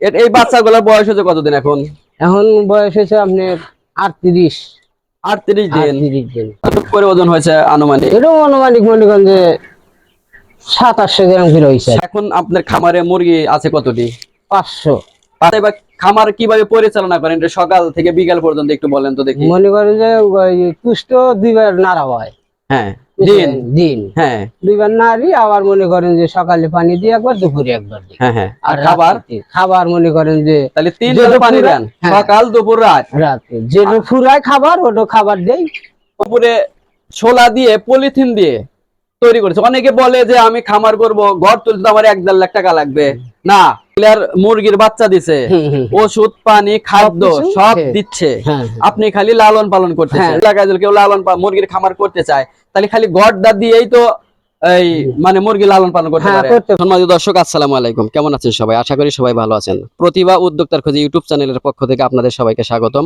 এই বাচ্চাগুলোর বয়স হচ্ছে কতদিন এখন? এখন বয়স হয়েছে আপনার আটত্রিশ। আটত্রিশ দিন। করে ওজন হয়েছে আনুমানিক? এরকম আনুমানিক মনে করেন যে সাতাশশো গ্রাম কিলো হয়েছে। এখন আপনার খামারে মুরগি আছে কতটি? পাঁচশো। এবার খামার কীভাবে পরিচালনা করেন? সকাল থেকে বিকাল পর্যন্ত একটু বলেন তো দেখি। মনে করেন যে পুষ্ট দুইবার নাড়া হয়। হ্যাঁ। দিন। দিন। হ্যাঁ। দুইবার নাড়ি আবার মনে করেন যে সকালে পানি দিয়ে একবার দুপুরে একবার হ্যাঁ হ্যাঁ। আর খাবার? খাবার মনে করেন যে তাহলে তিন পানি দেন হ্যাঁ। সকাল দুপুর রাত। রাতে যেটা ফুরায় খাবার ওটা খাবার দেই। উপরে ছোলা দিয়ে পলিথিন দিয়ে তৈরি করেছে। অনেকে বলে যে আমি খামার করব ঘর তুলতে আমার এক দেড় লাখ টাকা লাগবে। না মুরগির বাচ্চা দিছে। ওষুধ পানি খাদ্য সব হ্যাঁ। দিচ্ছে। হ্যাঁ আপনি খালি লালন পালন করতেছেন। হ্যাঁ। এলাকায় কেউ লালন মুরগির খামার করতে চায় তাহলে খালি গড়দা দিয়েই তো এই মানে মুরগি লালন পালন করতে হ্যাঁ, পারে। করতে পারে। সম্মানিত দর্শক আসসালামু আলাইকুম। কেমন আছেন সবাই? আশা করি সবাই ভালো আছেন। প্রতিভা উদ্যোক্তার খোঁজে ইউটিউব চ্যানেলের পক্ষ থেকে আপনাদের সবাইকে স্বাগতম।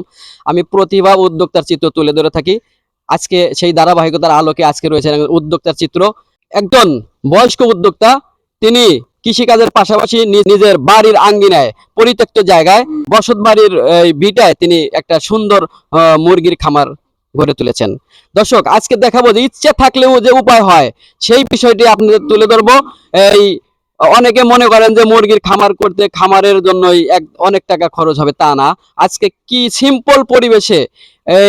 আমি প্রতিভা উদ্যোক্তার চিত্র তুলে ধরে থাকি। আজকে সেই ধারাবাহিকতার আলোকে আজকে রয়েছে উদ্যোক্তার চিত্র। একজন বয়স্ক উদ্যোক্তা তিনি কৃষিকাজের পাশাপাশি নিজের বাড়ির আঙ্গিনায় পরিত্যক্ত জায়গায় বসত বাড়ির ভিটায় তিনি একটা সুন্দর মুরগির খামার গড়ে তুলেছেন। দর্শক, আজকে দেখাবো যে ইচ্ছে থাকলেও যে উপায় হয়, সেই বিষয়টি আপনাদের তুলে ধরবো। এই, অনেকে মনে করেন যে মুরগির খামার করতে খামারের জন্যই এক, অনেক টাকা খরচ হবে, তা না। আজকে কি সিম্পল পরিবেশে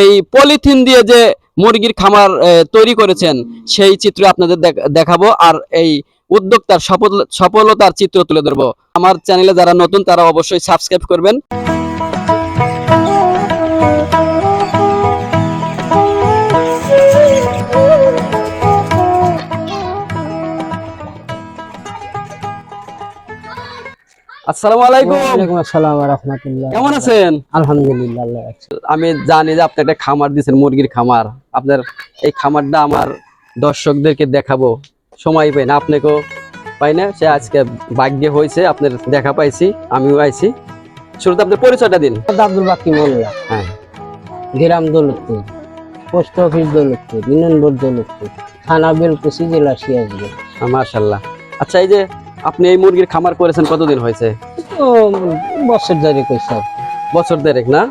এই পলিথিন দিয়ে যে মুরগির খামার তৈরি করেছেন, সেই চিত্র আপনাদের দেখাবো। আর এই উদ্যোক্তার সফলতার চিত্র তুলে ধরবো। আমার চ্যানেলে যারা নতুন তারা অবশ্যই সাবস্ক্রাইব করবেন। আসসালামু আলাইকুম। ওয়ালাইকুম আসসালাম রহমতুল্লাহ। কেমন আছেন? আলহামদুলিল্লাহ আল্লাহ আমি জানি যে আপনি একটা খামার দিয়েছেন মুরগির খামার। আপনার এই খামারটা আমার দর্শকদেরকে দেখাবো। সময় পাই না। আপনাকেও পাই না। সে আজকে ভাগ্যে হয়েছে আপনার দেখা পাইছি আমিও আইছি। শুরুতে আপনার পরিচয়টা দিন। আব্দুল বাকি মোল্লা। হ্যাঁ। গ্রাম Daulatpur post office Daulatpur union board Daulatpur থানা বেলকুচি জেলা সিরাজগঞ্জ। মাশাল্লাহ আচ্ছা এই যে আপনি এই মুরগির খামার করেছেন কতদিন হয়েছে? ও বছর ধরে কইছে বছর দেড়েক না?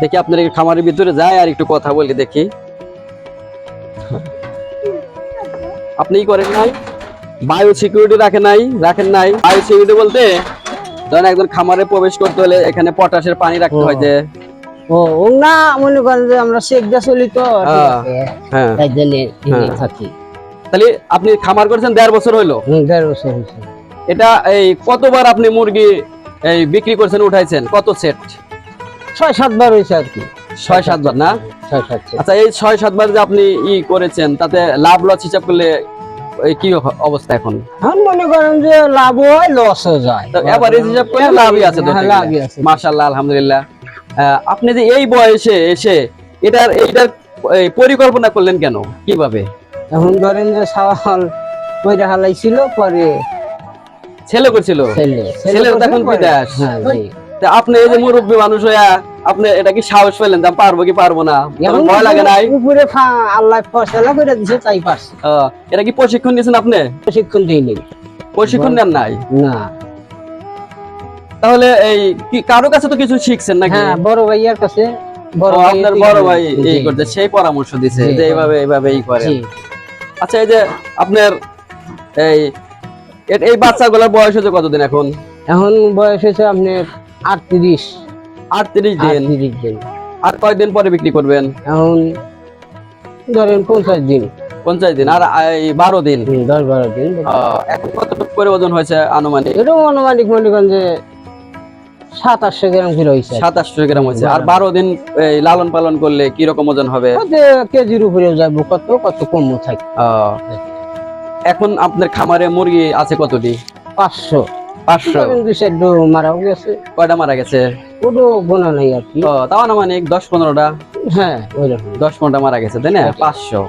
দেখি আপনার এই খামারের ভিতরে যায় আর একটু কথা বলি দেখি। আপনি ই করেন নাই? বায়ো সিকিউরিটি রাখেন নাই রাখেন নাই। বায়ো সিকিউরিটি বলতে ধরেন একজন খামারে প্রবেশ করতে হলে এখানে পটাশের পানি রাখতে হয় যে। ও না মনে করেন যে আমরা শেখ দা চলি তো হ্যাঁ। হ্যাঁ। তাই জন্য হ্যাঁ। থাকি। তাহলে আপনি খামার করেছেন দেড় বছর হইল? হুম, দেড় বছর হয়েছে। এটা এই কতবার আপনি মুরগি এই বিক্রি করেছেন উঠাইছেন? কত সেট? ছয় সাতবার হয়েছে আর কি। ছয় সাতবার না? সাত set। আচ্ছা এই ছয় সাতবার যে আপনি ই করেছেন তাতে লাভ লস হিসাব করলে কি অবস্থা এখন? এখন মনে করেন যে লাভ হয় লসও যায়। তো এভারেজ হিসাব করলে লাভই আছে হ্যাঁ, লাভই আছে। মাশাআল্লাহ আলহামদুলিল্লাহ। আপনি যে এই বয়সে এসে এটার এইটার এই পরিকল্পনা করলেন কেন? কীভাবে? এখন ধরেন যে সাওয়াল কইরা হালাইছিল পরে ছেলে করছিল? ছেলে। করছে তখন পরে- বিদেশ। হ্যাঁ তা আপনি এই যে মুরব্বী মানুষ হইয়া আপনি এটা কি সাহস পেলেন যে পারব কি পারব না? ভয় লাগে নাই? উপরে ফা- আল্লাহ ফসলা করে দিছে তাই পারছে। এটা কি প্রশিক্ষণ নিয়েছেন আপনি? প্রশিক্ষণ দিইনি। প্রশিক্ষণ নেন নাই? না। তাহলে এই কি কারও কাছে তো কিছু শিখছেন নাকি? হ্যাঁ বড় ভাইয়ার কাছে বড় আপনার বড় ভাই এই করতে সেই পরামর্শ দিছে যে এইভাবে এইভাবে এই করে আচ্ছা এই যে আপনার এই এই বাচ্চাগুলোর বয়স হচ্ছে কতদিন এখন? এখন বয়স হয়েছে আপনার আটত্রিশ। আটত্রিশ দিন। আটত্রিশ দিন। আর কয়দিন পরে বিক্রি করবেন? এখন ধরেন পঞ্চাশ দিন। পঞ্চাশ দিন। আর এই বারো দিন? দশ বারো দিন। এখন কতটুকু করে ওজন হয়েছে আনুমানিক? এরকম অনুমানিক মনে করেন যে সাতাশশো গ্রাম কিলো হয়েছে। সাতাশশো গ্রাম হয়েছে। আর বারো দিন এই লালন পালন করলে কি রকম ওজন হবে? হয়তো কেজির উপরে যাব কত কত কম থাকে এখন আপনার খামারে মুরগি আছে কতটি? পাঁচশো। পাঁচশো। ধরেন দুই মারাও গেছে? কয়টা মারা গেছে? ওটাও গোনা নাই আর কি। ও, তাও আনুমানিক দশ পনেরোটা। হ্যাঁ ওইরকম দশ পনেরোটা মারা গেছে তাই না? পাঁচশো।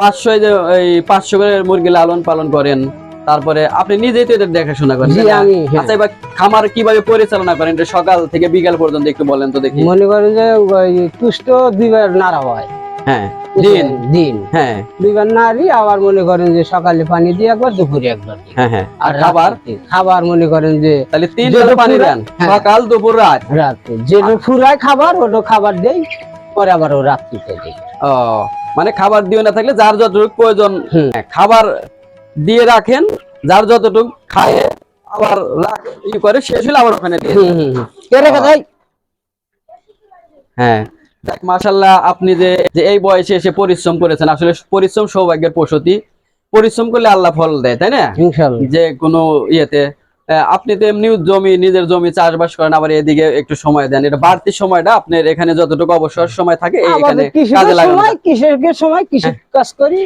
পাঁচশো যে এই পাঁচশো করে মুরগি লালন পালন করেন তারপরে আপনি নিজেই তো এদের দেখাশোনা করেন? আমি হ্যাঁ। আচ্ছা এবার খামার কীভাবে পরিচালনা করেন? এটা সকাল থেকে বিকাল পর্যন্ত একটু বলেন তো দেখি। মনে করেন যে ওই পুষ্ট দুইবার নাড়া হয়। হ্যাঁ। দিন। দিন হ্যাঁ। দুইবার নারী আবার মনে করেন যে সকালে পানি দিয়ে একবার দুপুরে একবার হ্যাঁ হ্যাঁ। আর খাবার? খাবার মনে করেন যে তাহলে তিন পানি দেন হ্যাঁ। সকাল দুপুর রাত? রাতে যেটা ফুরায় খাবার ওটা খাবার দেই পরে আবার ও রাত্রিতে দেই। ও মানে খাবার দিয়ে না থাকলে যার যতটুকু প্রয়োজন। হ্যাঁ, খাবার দিয়ে রাখেন যার যতটুকু খায় আবার ই করে শেষ হলে আবার ওখানে দিয়ে? হ্যাঁ। দেখ মাশাল্লাহ আপনি যে যে এই বয়সে এসে পরিশ্রম করেছেন আসলে পরিশ্রম সৌভাগ্যের প্রসূতি। পরিশ্রম করলে আল্লাহ ফল দেয় তাই না? যে কোনো ইয়েতে। আপনি তো এমনি জমি নিজের জমি চাষবাস করেন আবার এদিকে একটু সময় দেন। এটা বাড়তি সময়টা আপনার এখানে যতটুকু অবসর সময় থাকে এখানে কাজে লাগানো কৃষকের সময় কৃষি কাজ করি।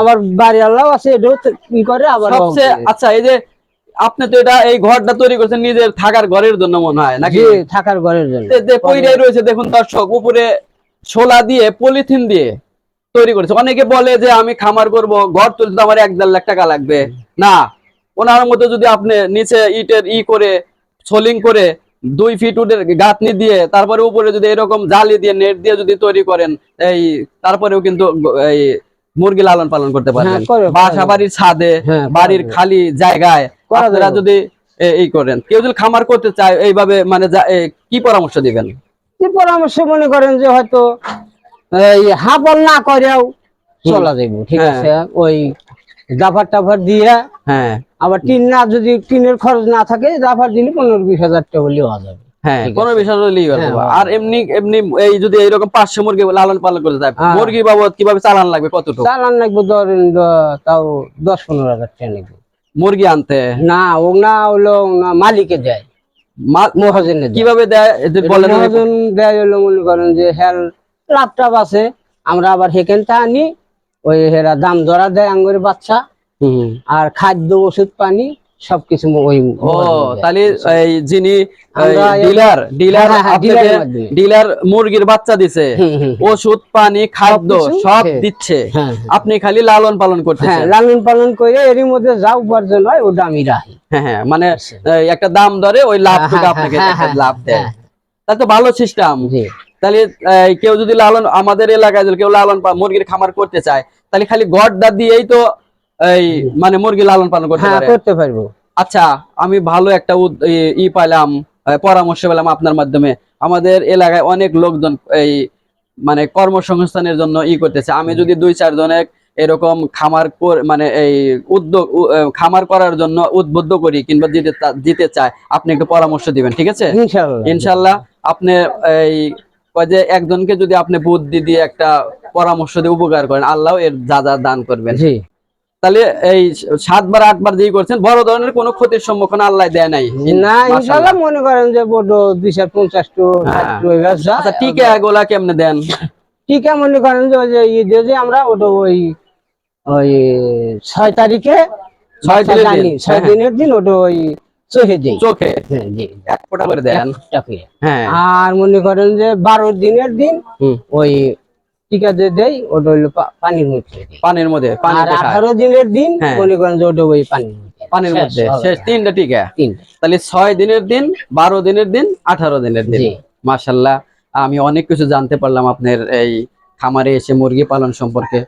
আবার বাড়ি আল্লাহ আছে এটাও কি করে আবার সবচেয়ে আচ্ছা এই যে আপনি তো এটা এই ঘরটা তৈরি করছেন নিজের থাকার ঘরের জন্য মনে হয় নাকি? থাকার ঘরের জন্য। রয়েছে দেখুন দর্শক উপরে ছোলা দিয়ে পলিথিন দিয়ে তৈরি করেছে। অনেকে বলে যে আমি খামার করব ঘর তুলতে আমার এক দেড় লাখ টাকা লাগবে। না ওনার মতো যদি আপনি নিচে ইটের ই করে সোলিং করে দুই ফিট উটের গাঁথনি দিয়ে তারপরে উপরে যদি এরকম জালি দিয়ে নেট দিয়ে যদি তৈরি করেন এই তারপরেও কিন্তু এই মুরগি লালন পালন করতে পারবেন। হ্যাঁ, করা বাসা বাড়ির ছাদে হ্যাঁ, বাড়ির খালি জায়গায় আপনারা যদি এই করেন। কেউ যদি খামার করতে চায় এইভাবে মানে কি পরামর্শ দিবেন? যে পরামর্শ মনে করেন যে হয়তো এই হাবল না করেও চলা যাইব ঠিক হ্যাঁ। আছে? ওই জাফার টাফার দিয়ে হ্যাঁ। আবার টিন না যদি টিনের খরচ না থাকে জাফার দিলে পনেরো বিশ হাজার টাকা হলেও হওয়া যাবে। হ্যাঁ হ্যাঁ। আর এমনি এমনি এই যদি এইরকম পাঁচশো মুরগি লালন পালন হ্যাঁ। মুরগি বাবদ কীভাবে চালান লাগবে কতটুকু? চালান লাগবে ধরেন তাও দশ পনেরো হাজার টাকা লাগবে মুরগি আনতে? না ও না হলো না মালিকে মা- মহাজনে কীভাবে দেয় এদের বলে মহাজন দেয় হলো মনে করেন যে হেল আছে আমরা আবার হেকেনটা আনি ওই হেরা দাম ধরা দেয় আঙ্গুরের বাচ্চা। আর খাদ্য ওষুধ পানি সবকিছু ওই ও তাহলে যিনি ডিলার ডিলার হ্যাঁ, হ্যাঁ। ডিলার মুরগির বাচ্চা দিছে। ওষুধ পানি খাদ্য সব হ্যাঁ। দিচ্ছে। হ্যাঁ, আপনি খালি লালন পালন হ্যাঁ করতেছেন লালন পালন করে এরই মধ্যে যা উপার্জন হয় ওটা আমি রাখি। হ্যাঁ হ্যাঁ মানে একটা দাম ধরে ওই লাভটুকু হ্যাঁ, আপনাকে হ্যাঁ, হ্যাঁ, লাভ দেয়। হ্যাঁ। তাহলে তো ভালো সিস্টেম তাহলে কেউ যদি লালন আমাদের এলাকায় কেউ লালন মুরগির খামার করতে চায় তাহলে খালি গড়টা দিয়েই তো এই মানে মুরগি লালন পালন করতে হ্যাঁ পারে? করতে পারব। আচ্ছা আমি ভালো একটা ই- পাইলাম পরামর্শ পেলাম আপনার মাধ্যমে। আমাদের এলাকায় অনেক লোকজন এই মানে কর্মসংস্থানের জন্য ই করতেছে। আমি যদি দুই চার জনের এরকম খামার মানে এই উদ্যোগ খামার করার জন্য উদ্বুদ্ধ করি কিংবা দিতে দিতে চায় আপনি একটু পরামর্শ দিবেন ঠিক আছে? ইনশাল্লাহ আপনি এই কয় যে একজনকে যদি আপনি বুদ্ধি দিয়ে একটা পরামর্শ দিয়ে উপকার করেন আল্লাহ এর যা যা দান করবেন। জি। তাহলে এই সাতবার আটবার দিয়ে করছেন বড় ধরনের কোনো ক্ষতির সম্মুখীন আল্লাহ দেয় নাই। না। ইনশাল্লাহ মনে করেন যে বড় দুইশো পঞ্চাশ টু হ্যাঁ। যায়। আচ্ছা টিকা এগুলা কেমনে দেন? টিকা মনে করেন যে যে ঈদে যে আমরা ওটা ওই ওই ছয় তারিখে ছয় বাচ্চা দিনের জানি, দিন, হ্যাঁ। দিনের দিন ওটা ওই চোখে দিই। চোখে? হ্যাঁ, জি। এক ফোঁটা করে দেন। হ্যাঁ। আর মনে করেন যে বারো দিনের দিন ওই টিকা যে দেয় ওটা হইল পানির মধ্যে। পানির মধ্যে আর আঠারো দিনের দিন হ্যাঁ। মনে করেন যে ওটা ওই মধ্যে। পানির মধ্যে। শেষ তিনটা টিকা। তাহলে ছয় দিনের দিন বারো দিনের দিন আঠারো দিনের দিন। জি। মাশাল্লাহ আমি অনেক কিছু জানতে পারলাম আপনার এই খামারে এসে মুরগি পালন সম্পর্কে।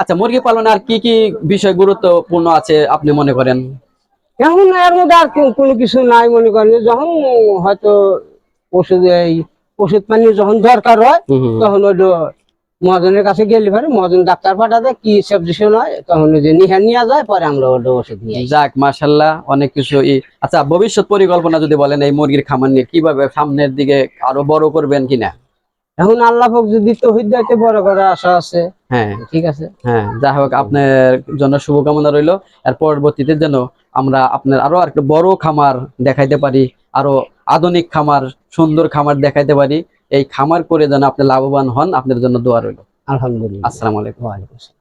আচ্ছা মুরগি পালনে আর কি কি বিষয় গুরুত্বপূর্ণ আছে আপনি মনে করেন? এখন এর মধ্যে আর কোনো কিছু নাই মনে করেন। যখন হয়তো ওষুধ এই ওষুধ পানি যখন দরকার হয়। তখন ওই মহাজনের কাছে গেলে পরে মহাজন ডাক্তার পাঠাতে কি সাবজেকশন হয় তখন যে নিহা নিয়ে যায় পরে আমরা ওটা ওষুধ নিয়ে যাক মাশাল্লাহ অনেক কিছু আচ্ছা ভবিষ্যৎ পরিকল্পনা যদি বলেন এই মুরগির খামার নিয়ে কীভাবে সামনের দিকে আরও বড় করবেন কিনা? এখন আল্লাহ যদি তহিদ দিতে বড় করার আশা আছে। হ্যাঁ। ঠিক আছে। হ্যাঁ যাই হোক আপনার জন্য শুভকামনা রইল। আর পরবর্তীতে যেন আমরা আপনার আরও একটা বড় খামার দেখাইতে পারি আরও আধুনিক খামার সুন্দর খামার দেখাইতে পারি। এই খামার করে যেন আপনি লাভবান হন আপনার জন্য দোয়া রইল। আলহামদুলিল্লাহ। আসসালামু আলাইকুম। ওয়ালাইকুম আসসালাম।